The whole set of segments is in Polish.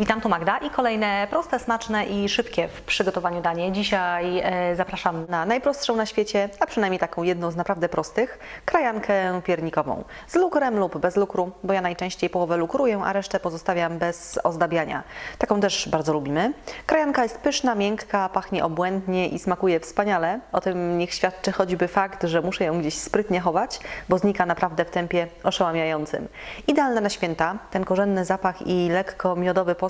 Witam, tu Magda i kolejne proste, smaczne i szybkie w przygotowaniu danie. Dzisiaj e, zapraszam na najprostszą na świecie, a przynajmniej taką jedną z naprawdę prostych, krajankę piernikową. Z lukrem lub bez lukru, bo ja najczęściej połowę lukruję, a resztę pozostawiam bez ozdabiania. Taką też bardzo lubimy. Krajanka jest pyszna, miękka, pachnie obłędnie i smakuje wspaniale. O tym niech świadczy choćby fakt, że muszę ją gdzieś sprytnie chować, bo znika naprawdę w tempie oszałamiającym. Idealna na święta, ten korzenny zapach i lekko miodowy posmak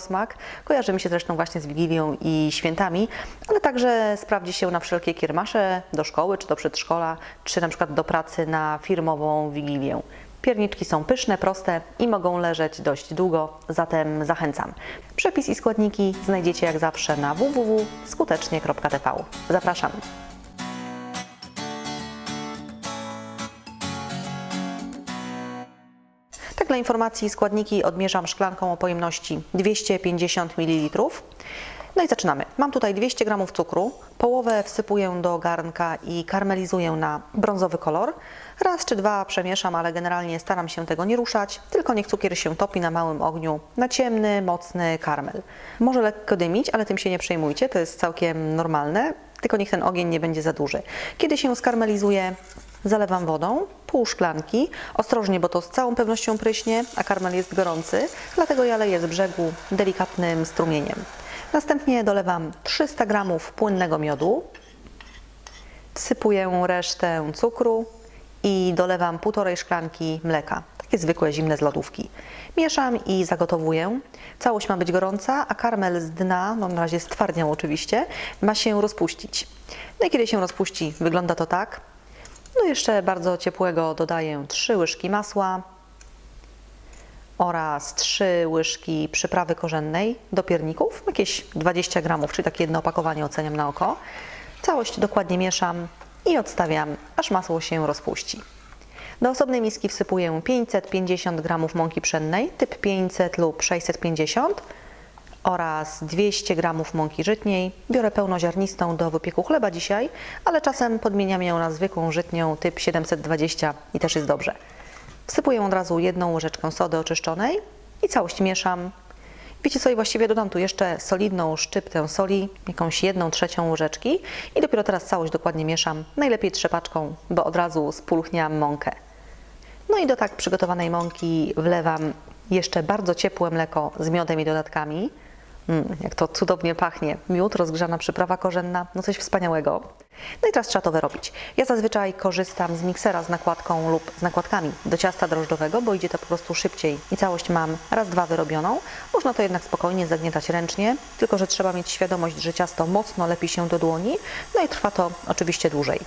kojarzy mi się zresztą właśnie z Wigilią i świętami, ale także sprawdzi się na wszelkie kiermasze, do szkoły czy do przedszkola, czy na przykład do pracy na firmową Wigilię. Pierniczki są pyszne, proste i mogą leżeć dość długo, zatem zachęcam. Przepis i składniki znajdziecie jak zawsze na www.skutecznie.tv. Zapraszam. Dla informacji składniki odmierzam szklanką o pojemności 250 ml. No i zaczynamy. Mam tutaj 200 g cukru, połowę wsypuję do garnka i karmelizuję na brązowy kolor. Raz czy dwa przemieszam, ale generalnie staram się tego nie ruszać, tylko niech cukier się topi na małym ogniu na ciemny, mocny karmel. Może lekko dymić, ale tym się nie przejmujcie, to jest całkiem normalne, tylko niech ten ogień nie będzie za duży. Kiedy się skarmelizuje, Zalewam wodą, pół szklanki, ostrożnie, bo to z całą pewnością pryśnie, a karmel jest gorący, dlatego ja leję z brzegu delikatnym strumieniem. Następnie dolewam 300 g płynnego miodu, wsypuję resztę cukru i dolewam półtorej szklanki mleka, takie zwykłe zimne z lodówki. Mieszam i zagotowuję. Całość ma być gorąca, a karmel z dna, no na razie stwardniał oczywiście, ma się rozpuścić. No i kiedy się rozpuści, wygląda to tak. No jeszcze bardzo ciepłego dodaję 3 łyżki masła oraz 3 łyżki przyprawy korzennej do pierników, jakieś 20 gramów, czyli takie jedno opakowanie oceniam na oko. Całość dokładnie mieszam i odstawiam, aż masło się rozpuści. Do osobnej miski wsypuję 550 g mąki pszennej, typ 500 lub 650 oraz 200 g mąki żytniej. Biorę pełnoziarnistą do wypieku chleba dzisiaj, ale czasem podmieniam ją na zwykłą żytnią typ 720 i też jest dobrze. Wsypuję od razu jedną łyżeczkę sody oczyszczonej i całość mieszam. Wiecie co, i właściwie dodam tu jeszcze solidną szczyptę soli, jakąś jedną trzecią łyżeczki i dopiero teraz całość dokładnie mieszam, najlepiej trzepaczką, bo od razu spulchniam mąkę. No i do tak przygotowanej mąki wlewam jeszcze bardzo ciepłe mleko z miodem i dodatkami. Mm, jak to cudownie pachnie. Miód, rozgrzana przyprawa korzenna, no coś wspaniałego. No i teraz trzeba to wyrobić. Ja zazwyczaj korzystam z miksera z nakładką lub z nakładkami do ciasta drożdżowego, bo idzie to po prostu szybciej i całość mam raz, dwa wyrobioną. Można to jednak spokojnie zagniatać ręcznie, tylko że trzeba mieć świadomość, że ciasto mocno lepi się do dłoni, no i trwa to oczywiście dłużej.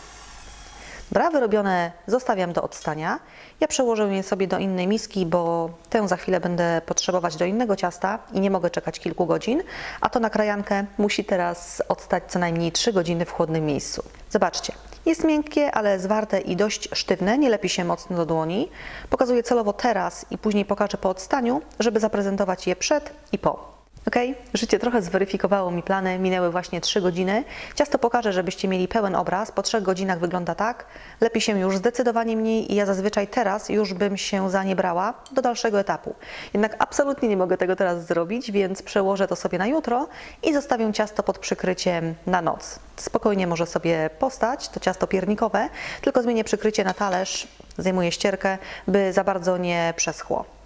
Dobra, wyrobione zostawiam do odstania. Ja przełożę je sobie do innej miski, bo tę za chwilę będę potrzebować do innego ciasta i nie mogę czekać kilku godzin, a to na krajankę musi teraz odstać co najmniej 3 godziny w chłodnym miejscu. Zobaczcie, jest miękkie, ale zwarte i dość sztywne, nie lepi się mocno do dłoni. Pokazuję celowo teraz i później pokażę po odstaniu, żeby zaprezentować je przed i po. Ok, życie trochę zweryfikowało mi plany, minęły właśnie 3 godziny. Ciasto pokażę, żebyście mieli pełen obraz. Po 3 godzinach wygląda tak. Lepi się już zdecydowanie mniej i ja zazwyczaj teraz już bym się za nie brała do dalszego etapu. Jednak absolutnie nie mogę tego teraz zrobić, więc przełożę to sobie na jutro i zostawię ciasto pod przykryciem na noc. Spokojnie może sobie postać, to ciasto piernikowe, tylko zmienię przykrycie na talerz, zajmuję ścierkę, by za bardzo nie przeschło.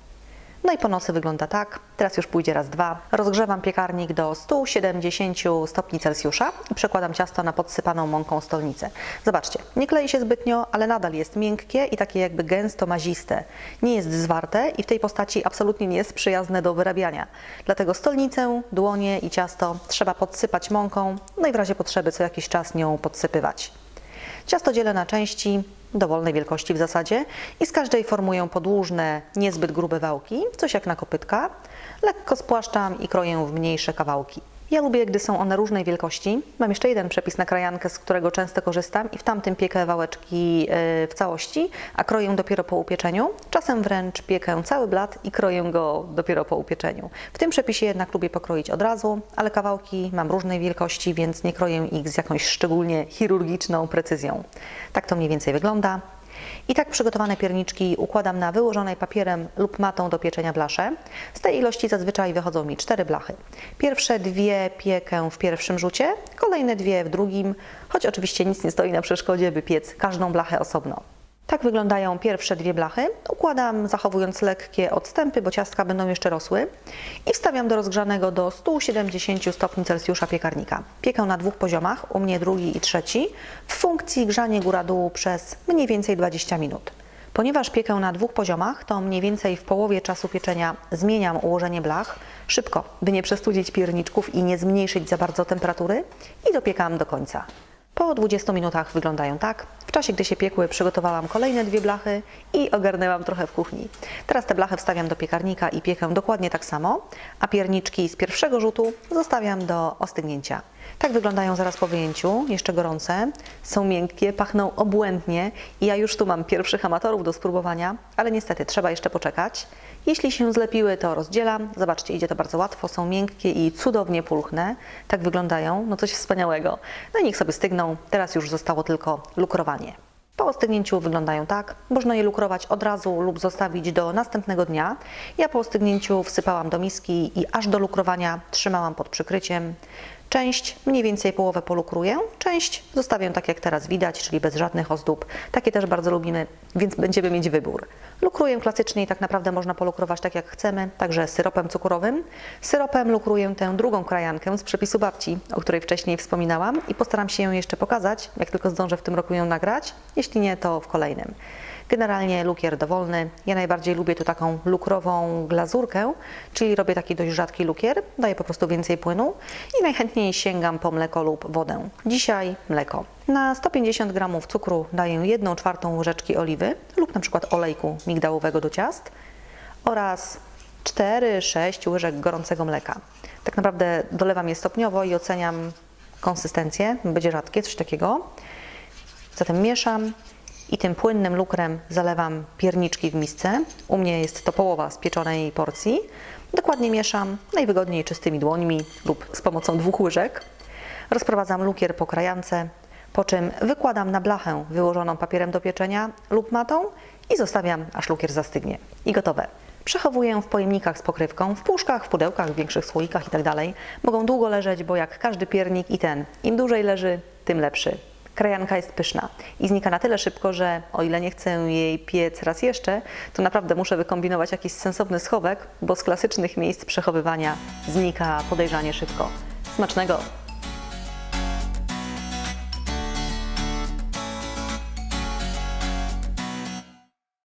No i po nocy wygląda tak. Teraz już pójdzie raz, dwa. Rozgrzewam piekarnik do 170 stopni Celsjusza i przekładam ciasto na podsypaną mąką stolnicę. Zobaczcie, nie klei się zbytnio, ale nadal jest miękkie i takie jakby gęsto maziste. Nie jest zwarte i w tej postaci absolutnie nie jest przyjazne do wyrabiania. Dlatego stolnicę, dłonie i ciasto trzeba podsypać mąką, no i w razie potrzeby co jakiś czas nią podsypywać. Ciasto dzielę na części dowolnej wielkości w zasadzie i z każdej formuję podłużne, niezbyt grube wałki, coś jak na kopytka. Lekko spłaszczam i kroję w mniejsze kawałki. Ja lubię, gdy są one różnej wielkości. Mam jeszcze jeden przepis na krajankę, z którego często korzystam i w tamtym piekę wałeczki yy, w całości, a kroję dopiero po upieczeniu. Czasem wręcz piekę cały blat i kroję go dopiero po upieczeniu. W tym przepisie jednak lubię pokroić od razu, ale kawałki mam różnej wielkości, więc nie kroję ich z jakąś szczególnie chirurgiczną precyzją. Tak to mniej więcej wygląda. I tak przygotowane pierniczki układam na wyłożonej papierem lub matą do pieczenia blasze. Z tej ilości zazwyczaj wychodzą mi cztery blachy. Pierwsze dwie piekę w pierwszym rzucie, kolejne dwie w drugim, choć oczywiście nic nie stoi na przeszkodzie, by piec każdą blachę osobno. Tak wyglądają pierwsze dwie blachy. Układam zachowując lekkie odstępy, bo ciastka będą jeszcze rosły i wstawiam do rozgrzanego do 170 stopni Celsjusza piekarnika. Piekę na dwóch poziomach, u mnie drugi i trzeci, w funkcji grzanie góra-dół przez mniej więcej 20 minut. Ponieważ piekę na dwóch poziomach, to mniej więcej w połowie czasu pieczenia zmieniam ułożenie blach szybko, by nie przestudzić pierniczków i nie zmniejszyć za bardzo temperatury i dopiekam do końca. Po 20 minutach wyglądają tak. Czasie, gdy się piekły, przygotowałam kolejne dwie blachy i ogarnęłam trochę w kuchni. Teraz te blachy wstawiam do piekarnika i piekę dokładnie tak samo, a pierniczki z pierwszego rzutu zostawiam do ostygnięcia. Tak wyglądają zaraz po wyjęciu, jeszcze gorące, są miękkie, pachną obłędnie i ja już tu mam pierwszych amatorów do spróbowania, ale niestety trzeba jeszcze poczekać. Jeśli się zlepiły, to rozdzielam. Zobaczcie, idzie to bardzo łatwo, są miękkie i cudownie pulchne. Tak wyglądają, no coś wspaniałego. No i niech sobie stygną, teraz już zostało tylko lukrowanie. Po ostygnięciu wyglądają tak. Można je lukrować od razu lub zostawić do następnego dnia. Ja po ostygnięciu wsypałam do miski i aż do lukrowania trzymałam pod przykryciem. Część, mniej więcej połowę polukruję, część zostawię tak jak teraz widać, czyli bez żadnych ozdób. Takie też bardzo lubimy, więc będziemy mieć wybór. Lukruję klasycznie i tak naprawdę można polukrować tak jak chcemy, także syropem cukrowym. Syropem lukruję tę drugą krajankę z przepisu babci, o której wcześniej wspominałam i postaram się ją jeszcze pokazać, jak tylko zdążę w tym roku ją nagrać, jeśli nie, to w kolejnym. Generalnie lukier dowolny. Ja najbardziej lubię tu taką lukrową glazurkę, czyli robię taki dość rzadki lukier, daję po prostu więcej płynu i najchętniej sięgam po mleko lub wodę. Dzisiaj mleko. Na 150 g cukru daję 1 czwartą łyżeczki oliwy lub na przykład olejku migdałowego do ciast oraz 4-6 łyżek gorącego mleka. Tak naprawdę dolewam je stopniowo i oceniam konsystencję, będzie rzadkie, coś takiego. Zatem mieszam i tym płynnym lukrem zalewam pierniczki w misce. U mnie jest to połowa spieczonej porcji. Dokładnie mieszam, najwygodniej czystymi dłońmi lub z pomocą dwóch łyżek. Rozprowadzam lukier po krajance, po czym wykładam na blachę wyłożoną papierem do pieczenia lub matą i zostawiam, aż lukier zastygnie. I gotowe. Przechowuję w pojemnikach z pokrywką, w puszkach, w pudełkach, w większych słoikach itd. Mogą długo leżeć, bo jak każdy piernik i ten, im dłużej leży, tym lepszy. Krajanka jest pyszna i znika na tyle szybko, że o ile nie chcę jej piec raz jeszcze, to naprawdę muszę wykombinować jakiś sensowny schowek, bo z klasycznych miejsc przechowywania znika podejrzanie szybko. Smacznego!